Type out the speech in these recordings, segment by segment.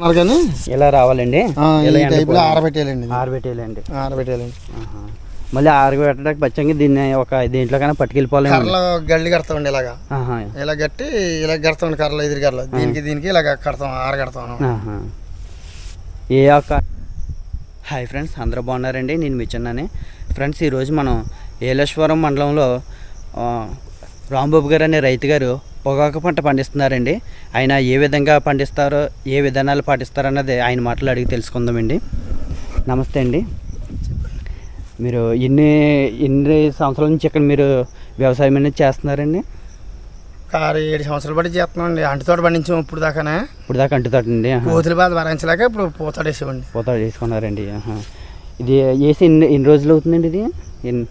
ఉన్నారు కానీ? ఇలా రావాలండి. ఆరబెట్టేయాలండి. ఆరబెట్టేయాలండి. ఆరబెట్టేయాలండి. మళ్ళీ ఆరబెట్టడానికి పచ్చంగా దీన్ని ఒక దేంట్లో కన్నా పట్టుకెళ్ళిపోవాలి కర్రలు గల్లి కడతామండి ఇలాగా. ఇలా కట్టి ఇలా కడతామండి కర్రలు ఎదురు కర్రలు. దీనికి దీనికి ఇలా కడతాం ఆరగడతాం. ఏ యొక్క హాయ్ ఫ్రెండ్స్ అందరూ బాగున్నారండి? నేను మిచ్చన్నానే ఫ్రెండ్స్ ఈరోజు మనం ఏలేశ్వరం మండలంలో రాంబాబు గారు అనే రైతు గారు పొగాకు పంట పండిస్తున్నారండి. ఆయన ఏ విధంగా పండిస్తారో ఏ విధానాలు పాటిస్తారో అన్నది ఆయన మాటలు అడిగి తెలుసుకుందామండి. నమస్తే అండి. మీరు ఎన్ని ఎన్ని సంవత్సరాల నుంచి ఇక్కడ మీరు వ్యవసాయం అనేది చేస్తున్నారండి? కారు ఏడు సంవత్సరాలు బట్టి చేస్తున్నామండి. అంటుతోట పండించాం ఇప్పుడు దాకానే. ఇప్పుడు దాకా అంటుతాడండి కోతుల బాధ భరించలేక ఇప్పుడు పోతాడేసేవండి పోతా చేసుకున్నారండి ఆహా. ఇది వేసి ఎన్ని ఎన్ని రోజులు అవుతుందండి ఇది? ఎన్ని?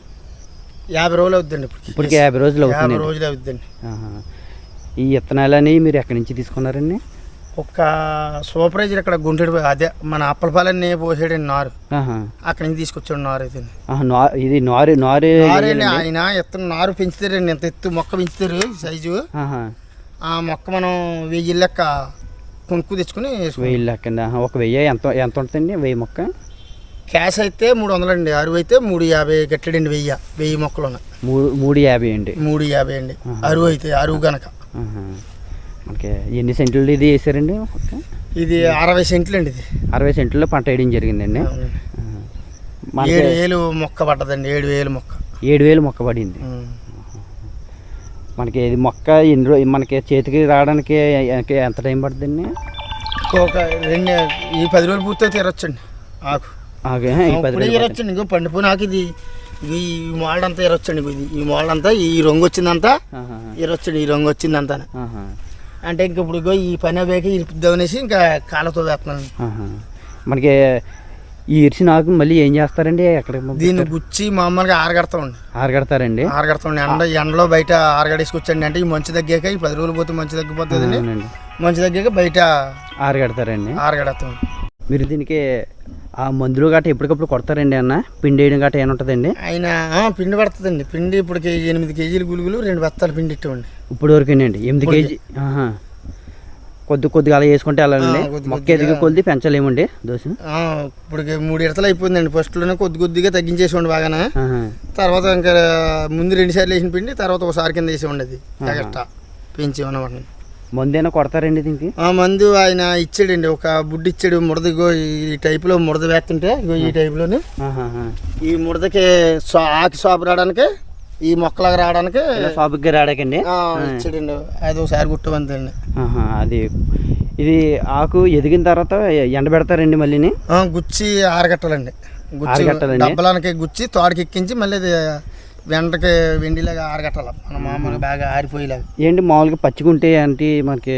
యాభై రోజులు అవుతుందండి ఇప్పుడు ఇప్పటికి యాభై రోజులు యాభై అవుతుంది రోజులు అవుతుందండి. ఈ విత్తనాలని మీరు ఎక్కడి నుంచి తీసుకున్నారండి ఒక్క సూపర్వైజర్ ఇక్కడ గుంటెడు అదే మన అప్పలపాలన్నీ పోసాడండి నారు. అక్కడి నుంచి తీసుకొచ్చాడు నారు అయితే ఇది నారు నారు ఆయన ఎత్తు నారు పెంచుతారండి ఎంత ఎత్తు మొక్క పెంచుతారు సైజు. ఆ మొక్క మనం వెయ్యి లెక్క కొనుక్కు తెచ్చుకుని. వెయ్యి లెక్కండి ఆహా. ఒక వెయ్యి ఎంత ఎంత ఉంటుందండి వెయ్యి మొక్క క్యాష్ అయితే మూడు వందలండి అరువు అయితే మూడు యాభై కట్టాడండి వెయ్యి వెయ్యి మొక్కలు ఉన్నాయి మూడు మూడు యాభై అండి మూడు యాభై అండి అరువు అయితే అరువు గనక. మనకి ఎన్ని సెంట్లు ఇది వేసారండి? ఇది అరవై సెంట్లు అండి ఇది. అరవై సెంట్లో పంట వేయడం జరిగిందండి. ఏడు వేలు మొక్క పడ్డదండి. ఏడు వేలు మొక్క. ఏడు వేలు మొక్క పడింది. మనకి ఇది మొక్క ఎన్ని రోజు మనకి చేతికి రావడానికి ఎంత టైం పడుతుందండి? ఒక రెండు ఈ పది రోజులు పూర్తి తీరొచ్చండి ఆకు. ఆగే, ఈ పది రోజులు ఇరొచ్చండి ఇంకో పండిపోయిన ఆకు ఇది ఈ మోల్డ్ అంతా ఇరొచ్చండి ఇగో ఇది. ఈ మోల్డ్ అంతా ఈ రంగు వచ్చిందంతా ఆహా. ఇరొచ్చండి ఈ రంగు వచ్చిందంతా. అంటే ఇంక ఇప్పుడు ఈ పని అవేక ఇరుపుద్దామనేసి ఇంకా కాళ్ళతో వేస్తున్నాను. మనకి ఈ ఇరిసిన ఆకు మళ్ళీ ఏం చేస్తారండి? ఎక్కడ దీన్ని గుచ్చి మామూలుగా ఆరగడతామండి. ఆరగడతారండి. ఆరగడతామండి. ఎండ ఎండలో బయట ఆరగడేసుకొచ్చండి అంటే ఈ మంచు తగ్గాక ఈ పది రోజులు పోతే మంచు తగ్గిపోతుందని అవునండి. మంచు తగ్గాక బయట ఆరగడతారండి. ఆరగడతాం మీరు దీనికి ఆ మందులు గట్ట ఎప్పటికప్పుడు కొడతారండి అన్న? పిండి వేయడం గట్ట ఏముంటుందండి ఆయన పిండి పడుతుందండి. పిండి ఇప్పుడు కేజీ ఎనిమిది కేజీలు గులుగులు రెండు బత్తాలు పిండి ఇట్టండి ఇప్పుడు వరకేనండి ఎనిమిది కేజీ. కొద్ది కొద్దిగా అలా వేసుకుంటే అలాండి మొక్క ఎదిగి కొద్ది పెంచలేమండి దోశ? ఇప్పుడు మూడు ఇడతలు అయిపోయిందండి. ఫస్ట్లోనే కొద్ది కొద్దిగా తగ్గించేసేవాడి బాగానే. తర్వాత ఇంకా ముందు రెండు సార్లు వేసిన పిండి తర్వాత ఒకసారి కింద వేసేవాడి అది. ఎగస్ట్రా పెంచి ఉన్నవాడిని మందేనా కొడతారండి దీనికి? ఆ మందు ఆయన ఇచ్చాడండి. ఒక బుడ్డి ఇచ్చాడు ముడద ఇగో ఈ టైపులో ముడద వేస్తుంటే ఇగో ఈ టైపులోని. ఆహాహా. ఈ ముడదకి సో ఆకి సాపు రావడానికి ఈ మొక్కలాగా రావడానికి ఇలా షాప్కి రాడకండి ఆ, ఇచ్చాడండి. అది ఒకసారి గుట్టమంతండి ఆహా, అది ఇది ఆకు ఎదిగిన తర్వాత ఎండబెడతారండి మళ్ళీని? గుచ్చి ఆరగట్టాలండి. గుచ్చి ఆరగట్టాలండి? డబ్బలానికి గుచ్చి తోడకి ఎక్కించి మళ్ళీ అది వెంటకి వెండిలాగా ఆరగట్టాలి. మన మామూలుగా బాగా ఆరిపోయేలాగా. ఏంటి మామూలుగా పచ్చిగుంటే అంటే మనకి?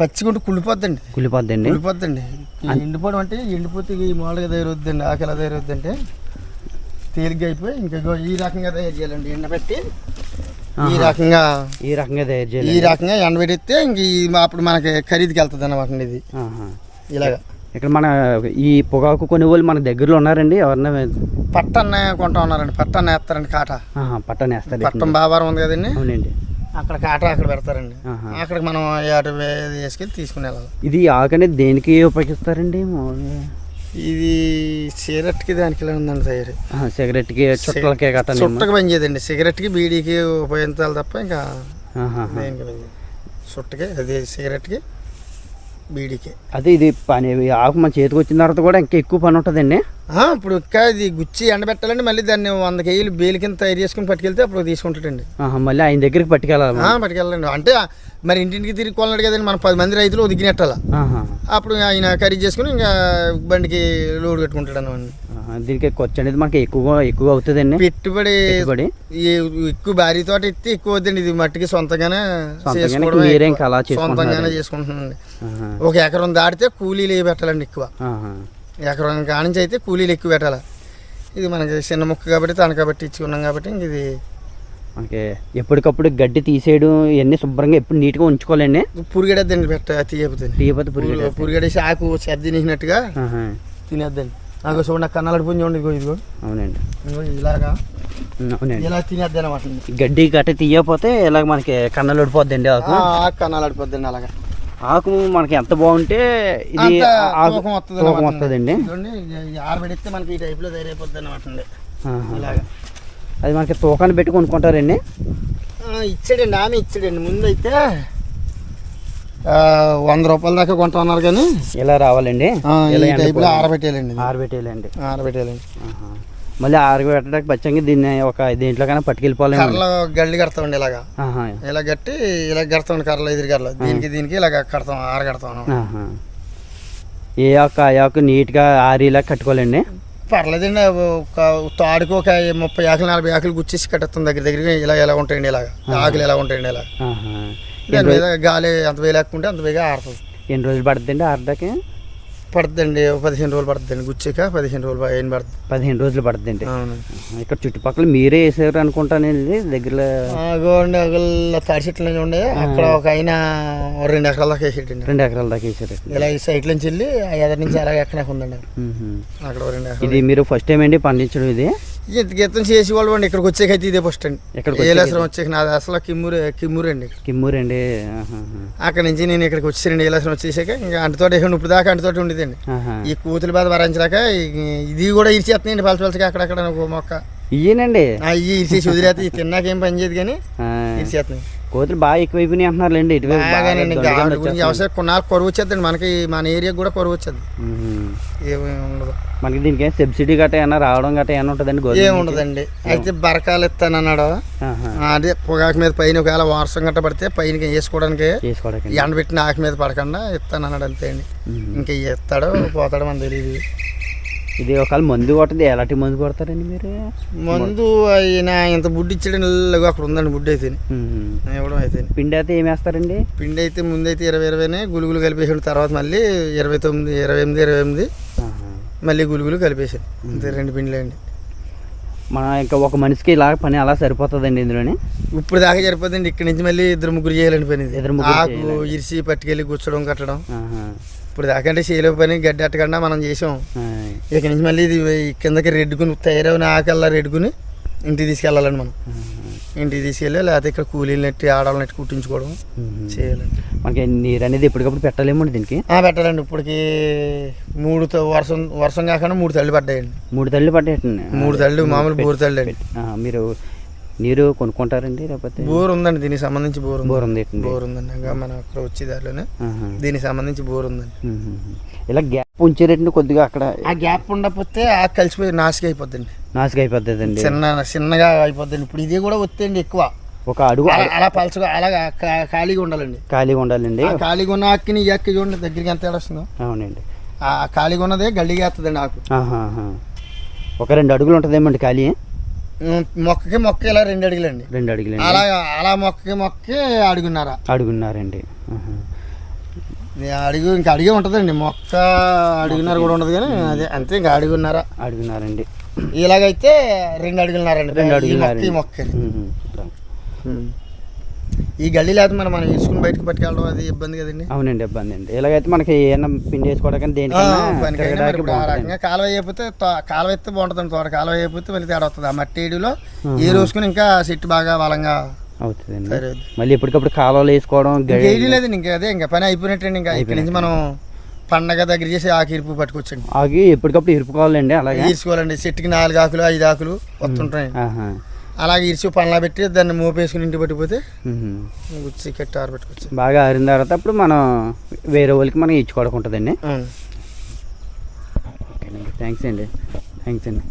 పచ్చిగుంటే కుళ్ళిపోద్దండి. కుళ్ళిపోద్దండి? కుళ్ళిపోద్దండి. ఈ ఎండిపోవడం అంటే ఎండిపోతే ఈ మామూలుగా తయారవుద్దండి ఆకు ఎలా తయారవుద్ది అంటే తేలిగ్గా అయిపోయి ఇంకా ఈ రకంగా తయారు చేయాలండి ఎండబెట్టి. ఈ రకంగా ఈ రకంగా తయారు ఈ చేయాలి రకంగా ఎండబెడితే ఇంక ఈ అప్పుడు మనకి ఖరీదుకి వెళ్తుంది అనమాట ఇది. ఇలాగా. ఇక్కడ మన ఈ పొగాకు కొనుగోలు మన దగ్గరలో ఉన్నారండి? ఎవరన్నా పట్టన్న కొంటా ఉన్నారండి. పట్టన్న వేస్తారండి కాట. పట్టణ వేస్తారు పట్టం బాబారం ఉంది కదండి. అవునండి. అక్కడ కాట అక్కడ పెడతారండి. అక్కడికి మనం అటు వేసుకెళ్ళి తీసుకుని వెళ్ళాలి ఇది ఆకు అనేది దేనికి ఉపయోగిస్తారండి? ఇది సిగరెట్కి దానికి ఉందండి తయారు. సిగరెట్కి చుట్టలకే గట్ట చుట్టకి పని చేయదండి. సిగరెట్కి బీడీకి ఉపయోగించాలి తప్ప ఇంకా చుట్టకి అది సిగరెట్కి. బీడీకి. అదే ఇది పని ఆకు మన చేతికి వచ్చిన తర్వాత కూడా ఇంకా ఎక్కువ పని ఉంటుందండి. ఇప్పుడు ఇంకా ఇది గుచ్చి ఎండబెట్టాలండి మళ్ళీ దాన్ని వంద కేజీలు బేలు కింద తయారు చేసుకుని పట్టుకెళ్తే అప్పుడు తీసుకుంటాడండి. మళ్ళీ ఆయన దగ్గరికి పట్టుకెళ్ళాలి పట్టుకెళ్ళండి అంటే మరి ఇంటింటికి తిరిగి కొన్నాడు కదండి మనం పది మంది రైతులు ఒదిగినట్టాల. అప్పుడు ఆయన ఖరీదు చేసుకుని ఇంకా బండికి లోడ్ కట్టుకుంటాడు అన్నమాట ఆహా, దీనికి ఖర్చు అనేది మనకి ఎక్కువ ఎక్కువ అవుతుందండి పెట్టుబడి పెట్టుబడి. ఎక్కువ భారీ తోట ఎత్తి ఎక్కువ వద్దండి ఇది మట్టికి సొంతంగానే మీరే. ఇంకా అలా. సొంతంగానే చేసుకుంటున్నాండి ఒక ఎకరం దాటితే కూలీలు పెట్టాలండి ఎక్కువ. ఎకరం కానించి అయితే కూలీలు ఎక్కువ పెట్టాలి. ఇది మనకి చిన్న ముక్క కాబట్టి తన కాబట్టి ఇచ్చుకున్నాం కాబట్టి ఇది మనకి ఎప్పటికప్పుడు గడ్డి తీసేయడం ఇవన్నీ శుభ్రంగా ఎప్పుడు నీట్గా ఉంచుకోవాలండి. పురిగడద్దండి పెట్ట తీయపోతుంది తీయపోతే పురుగు పురిగడేసి ఆకు సర్ది నీసినట్టుగా తినేద్దండి. నాకు చూడండి కన్నాలు పుంజి చూడండి ఇదిగో ఇదిగో. అవునండి. ఇదిగో ఇలాగా. అవునండి. ఇలా తినేద్ది అనమాట గడ్డి గట్ట తీయకపోతే ఇలా మనకి కన్నలు ఉడిపోద్దండి ఆకు. కన్నాలు ఆడిపోద్దండి అలాగా. ఆకు మనకి ఎంత బాగుంటే ఇది ఆకు తూకం. వస్తుందండి. ఇది ఆరబెడితే మనకి ఈ టైప్లో తయారైపోద్ది అనమాట అండి. ఇలాగా. అది మనకి తూకాన్ని పెట్టి కొనుక్కుంటారండి. ఇచ్చాడండి ఆమె ఇచ్చాడండి. ముందు అయితే వంద రూపాయల దాకా కొంటున్నారు కానీ ఇలా రావాలండి? ఇలా. ఆరబెట్టేయాలండి. ఆరబెట్టేయాలండి. ఆరబెట్టేయాలండి. మళ్ళీ ఆరబెట్టడానికి పచ్చంగా దీన్ని ఒక దేంట్లో కన్నా పట్టుకెళ్ళిపోవాలండి కర్రలో గల్లి కడతామండి ఇలాగా. ఇలా కట్టి ఇలా కడతామండి కర్రలో ఎదురు కర్రలో. దీనికి దీనికి ఇలా కడతాం ఆరగడతాం. ఏ ఆ ఆకు నీట్గా ఆరిలా కట్టుకోవాలండి? పర్లేదండి ఒక తాడుకు ఒక ముప్పై ఆకులు నలభై ఆకులు గుచ్చేసి కట్టేస్తాం దగ్గర దగ్గర ఇలా ఎలా ఉంటాయండి ఇలాగ? ఆకులు ఎలా ఉంటాయండి ఇలా. దాని మీద గాలి ఎంత వేలేకుంటే అంత వేగా ఆరుతుంది. ఎన్ని రోజులు పడుతుందండి ఆరడానికి పడుతుందండి పదిహేను రోజులు పడుతుందండి గుచ్చాక పదిహేను రోజులు అయిన పడుతుంది? పదిహేను రోజులు పడుతుందండి. ఇక్కడ చుట్టుపక్కల మీరే వేసారు అనుకుంటానండి దగ్గరలో. తాడి చెట్లు ఉండే అక్కడ ఒక ఆయన రెండు ఎకరాల దాకా వేసేటండి రెండు ఎకరాల దాకా వేసారు ఇలా ఈ సైడ్ నుంచి వెళ్ళి ఎదరి నుంచి అలాగే ఎక్కడే ఉందండి. అక్కడ రెండు ఇది మీరు ఫస్ట్ టైం అండి పండించడం ఇది? గీతం చేసి వాళ్ళు అండి ఇక్కడికి వచ్చాకైతే ఇదే ఫస్ట్ అండి. ఏలేశ్వరం వచ్చాక నాది అసలు కిమ్మూరు కిమ్మూరు అండి కిమ్మూరు అండి. అక్కడ నుంచి నేను ఇక్కడికి వచ్చేసండి ఏలేశ్వరం వచ్చేసాక. ఇంకా అంటుతో ఇప్పుడు దాకా అంటుతోటి ఉండేదండి. ఈ కూతురు బాధ భరించలేక ఇది కూడా ఇరిచేస్తున్నాయండి పలచగా అక్కడక్కడ ఒక మొక్క. ఇయ్యేనండి. వదిలేస్తే తిన్నాక ఏం పని చేయదు కానీ కోతులు బాగా ఎక్కువైపోయినాయి అంటున్నారులేండి ఇటువైపు. వ్యవసాయం కొన్నాళ్ళు కొరువు వచ్చేద్దండి మనకి మన ఏరియాకి కూడా కొరువు వచ్చేది. ఏమీ ఉండదు. మనకి దీనికి సబ్సిడీ గట్రా ఏమన్నా రావడం గట్రా ఏమన్నా ఉంటుందండి ఏం గవర్నమెంట్ నుంచి? ఉండదండి. అయితే బరకాలు ఇస్తానన్నాడు ఆహా. ఆ, అదే పొగాకు మీద పైన ఒకవేళ వర్షం గట్ట పడితే పైన వేసుకోవడానికి ఎండబెట్టిన ఆకు మీద పడకుండా ఇస్తానన్నాడు అంతే అండి. ఇంకా ఇస్తాడో పోతాడో మన తెలియదు ఇది ఒకవేళ మందు కొట్టది. ఎలాంటి మందు కొడతారండి మీరు? మందు ఆయన ఇంత బుడ్డి ఇచ్చాడు ఇలాగో అక్కడ ఉందండి బుడ్డి అయితే. ఇవ్వడం అయితే పిండి అయితే ఏం వేస్తారండి? పిండి అయితే ముందు అయితే ఇరవై ఇరవైనే గులుగులు కలిపేసాడు తర్వాత మళ్ళీ ఇరవై తొమ్మిది ఇరవై ఎనిమిది ఇరవై ఎనిమిది. మళ్ళీ గులుగులు కలిపేసాడు అంతే రెండు పిండిలు అండి మన ఇంకా ఒక మనిషికి ఇలా పని అలా సరిపోతుందండి ఇందులోని? ఇప్పుడు దాకా సరిపోతుందండి. ఇక్కడ నుంచి మళ్ళీ ఇద్దరు ముగ్గురు చేయాలండి పని ఇది. ఇద్దరు ఆకు. ఇరిసి పట్టుకెళ్ళి కూర్చోడం కట్టడం. ఇప్పుడు దాకా అంటే చేయలేవు పని గడ్డి అట్టకుండా మనం చేసాం. ఆ. ఇక నుంచి మళ్ళీ ఇది కిందకి రెడ్డుకుని తయారైన ఆకల్లా రెడ్డుకుని ఇంటికి తీసుకెళ్ళాలండి మనం. ఇంటికి తీసుకెళ్ళి లేకపోతే ఇక్కడ కూలీలు నెట్టి ఆడవాళ్ళని నెట్టి కుట్టించుకోవడం. చేయాలండి. మనకి నీరు అనేది ఎప్పటికప్పుడు పెట్టలేము దీనికి? ఆ, పెట్టాలండి. ఇప్పటికి మూడు వర్షం వర్షం కాకుండా మూడు తల్లి పడ్డాయండి. మూడు తల్లి పట్టేటండి మూడు తల్లి మామూలు బోరు తల్లి అండి మీరు నీరు కొనుక్కుంటారండి లేకపోతే? బోర్ ఉందండి దీనికి సంబంధించి బోర్ బోర్ ఉంది. బోర్ ఉందండి మనం అక్కడ వచ్చే దారిలోనే. దీనికి సంబంధించి బోర్ ఉందండి. ఇలా గ్యాప్ ఉంచారండి కొద్దిగా అక్కడ ఆ గ్యాప్ ఉండకపోతే ఆ కలిసిపోయి నాసిక అయిపోద్దండి నాసుక అయిపోతుందండి చిన్న చిన్నగా అయిపోద్దండి. ఇప్పుడు ఇది కూడా వస్తేండి ఎక్కువ. ఒక అడుగు అలా పలచగా అలా ఖాళీగా ఉండాలండి. ఖాళీగా ఉండాలండి. ఖాళీగా ఉన్న ఆకుని ఈ ఆకు చూడండి దగ్గరికి ఎంత వస్తుందో. అవునండి. ఆ ఖాళీగా ఉన్నదే గల్లీగా వేస్తుందండి ఆకు. ఒక రెండు అడుగులు ఉంటుందేమండి ఖాళీ? మొక్కకి మొక్క ఇలా రెండు అడుగులండి. రెండు అడుగులండి. అలా అలా మొక్కకి మొక్కకి అడుగున్నారా. అడుగున్నారండి. అడుగు ఇంకా అడిగే ఉంటుందండి. మొక్క అడుగున్నర కూడా ఉండదు కానీ అదే అంతే ఇంకా అడుగున్నారా. అడుగున్నారండి. ఇలాగైతే రెండు అడుగులున్నారండి. రెండు ఈ మొక్క ఈ గల్లీ లేకపోతే మనం మనం ఇసుకుని బయటకు పట్టుకెళ్ళడం అది ఇబ్బంది కదండి. అవునండి ఇబ్బంది అండి. ఇలాగైతే మనకి ఏమన్నా పిండి వేసుకోవడానికి దేనికైనా. రకంగా కాలువ అయిపోతే కాలువ ఎత్తే బాగుంటుందండి తోట. కాలువ అయిపోతే మళ్ళీ తేడా వస్తుంది. ఆ మట్టి ఏడులో ఏ రోజుకుని ఇంకా చెట్టు బాగా బలంగా అవుతుందండి. తయారవుద్ది. మళ్ళీ ఎప్పటికప్పుడు కాలువలు వేసుకోవడం గడి- ఏడీ లేదండి ఇంకా అదే ఇంకా పని అయిపోయినట్టండి ఇంకా ఇక్కడ నుంచి మనం పండగ దగ్గర చేసి ఆకు ఇరుపు పట్టుకొచ్చండి. ఆగి ఎప్పటికప్పుడు ఇరుపుకోవాలండి అలాగే? ఈర్చుకోవాలండి చెట్టుకి నాలుగు ఆకులు ఐదు ఆకులు వస్తుంటాయి. అలాగే ఇరిచి పనులా పెట్టి దాన్ని మోపేసుకుని ఇంటి పట్టిపోతే. గుచ్చి కట్టి ఆరబెట్టుకోవచ్చు బాగా ఆరిన తర్వాత అప్పుడు మనం వేరే వాళ్ళకి మనం ఇచ్చుకోవడం ఉంటుందండి. థ్యాంక్స్ అండి. థ్యాంక్స్ అండి.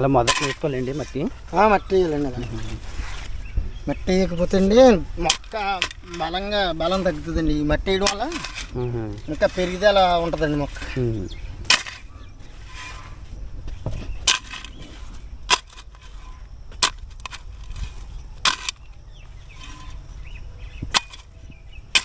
అలా మొదట వేసుకోవాలండి మట్టి మట్టి వేయాలండి మట్టి వేయకపోతే అండి మొక్క బలంగా బలం తగ్గుతుందండి ఈ మట్టి వేయడం వల్ల. ఇంకా పెరిగితే అలా ఉంటుందండి మొక్క.